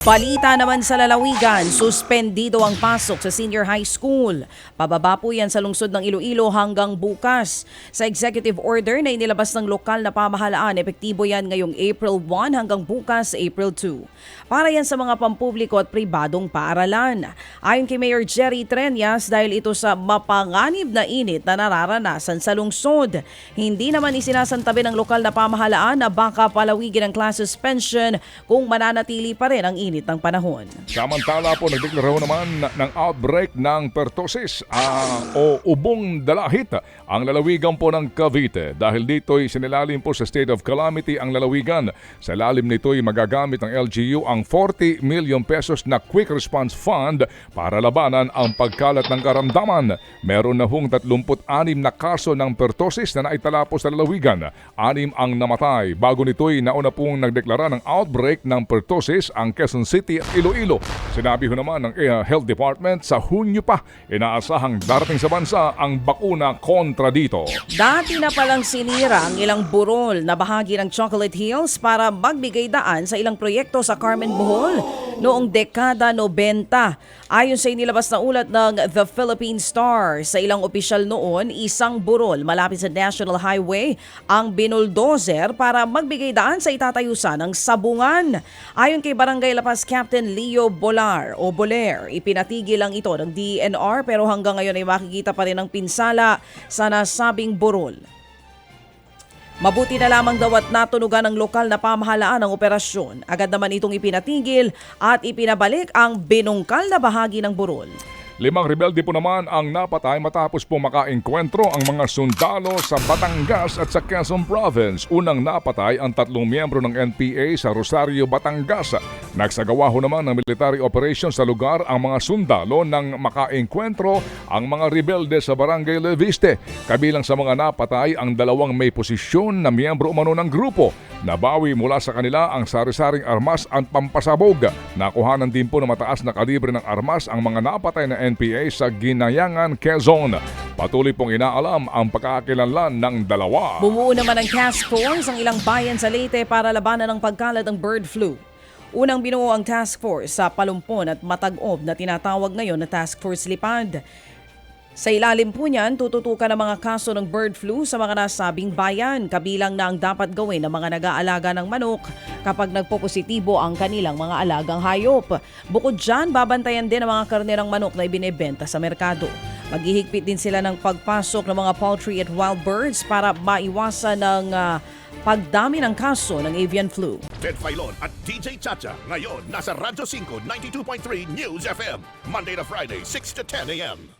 Balita naman sa lalawigan, suspendido ang pasok sa senior high school. Pababa po yan sa lungsod ng Iloilo hanggang bukas. Sa executive order na inilabas ng lokal na pamahalaan, epektibo yan ngayong April 1 hanggang bukas April 2. Para yan sa mga pampubliko at pribadong paaralan. Ayon kay Mayor Jerry Trenyas, dahil ito sa mapanganib na init na nararanasan sa lungsod. Hindi naman isinasantabi ng lokal na pamahalaan na baka palawigin ang class suspension kung mananatili pa rin ang init ng panahon. Samantala po, nagdeklara naman ng outbreak ng pertussis ah, o ubong dalahit ang lalawigan po ng Cavite. Dahil dito'y sinilalim po sa state of calamity ang lalawigan. Sa lalim nito'y magagamit ng LGU ang 40 million pesos na quick response fund para labanan ang pagkalat ng karamdaman. Meron na hong 36 na kaso ng pertussis na naitala po sa lalawigan. Anim ang namatay. Bago nito'y nauna pong nagdeklara ng outbreak ng pertussis ang Quezon City at Iloilo. Sinabi ho naman ng Health Department sa Hunyo pa inaasahang darating sa bansa ang bakuna kontra dito. Dati na palang sinira ang ilang burol na bahagi ng Chocolate Hills para magbigay daan sa ilang proyekto sa Carmen Bohol noong dekada 90. Ayon sa inilabas na ulat ng The Philippine Star, sa ilang opisyal noon, isang burol malapit sa National Highway ang binuldozer para magbigay daan sa itatayusan ng sabungan. Ayon kay Barangay La Paz Captain Leo Bolar o Boler, ipinatigil lang ito ng DNR pero hanggang ngayon ay makikita pa rin ang pinsala sa nasabing burol. Mabuti na lamang daw at natunugan ng lokal na pamahalaan ang operasyon. Agad naman itong ipinatigil at ipinabalik ang binungkal na bahagi ng burol. Limang rebelde po naman ang napatay matapos po makaengkwentro ang mga sundalo sa Batangas at sa Quezon Province. Unang napatay ang tatlong miyembro ng NPA sa Rosario, Batangas. Nagsagawa ho naman ng military operation sa lugar ang mga sundalo nang makaengkwentro ang mga rebelde sa Barangay Leviste. Kabilang sa mga napatay ang dalawang may posisyon na miyembro umano ng grupo. Nabawi mula sa kanila ang sari-saring armas at pampasabog. Nakuhanan din po ng mataas na kalibre ng armas ang mga napatay na NPA sa Ginayangan, Quezon. Patuloy pong inaalam ang pagkakakilanlan ng dalawa. Bumuo naman ng task force ang ilang bayan sa Leyte para labanan ang pagkalat ng bird flu. Unang binuo ang task force sa Palumpon at Matag-Ob na tinatawag ngayon na Task Force Lipad. Sa ilalim po niyan, tututukan ang mga kaso ng bird flu sa mga nasabing bayan, kabilang na ang dapat gawin ng mga nag-aalaga ng manok kapag nagpopositibo ang kanilang mga alagang hayop. Bukod dyan, babantayan din ang mga karnerang manok na ibinebenta sa merkado. Maghihigpit din sila ng pagpasok ng mga poultry at wild birds para maiwasan ng ah, pagdami ng kaso ng avian flu. Ted Filon at DJ Chacha. Ngayon, nasa Radyo 5, 92.3 News FM. Monday to Friday, 6 to 10 a.m.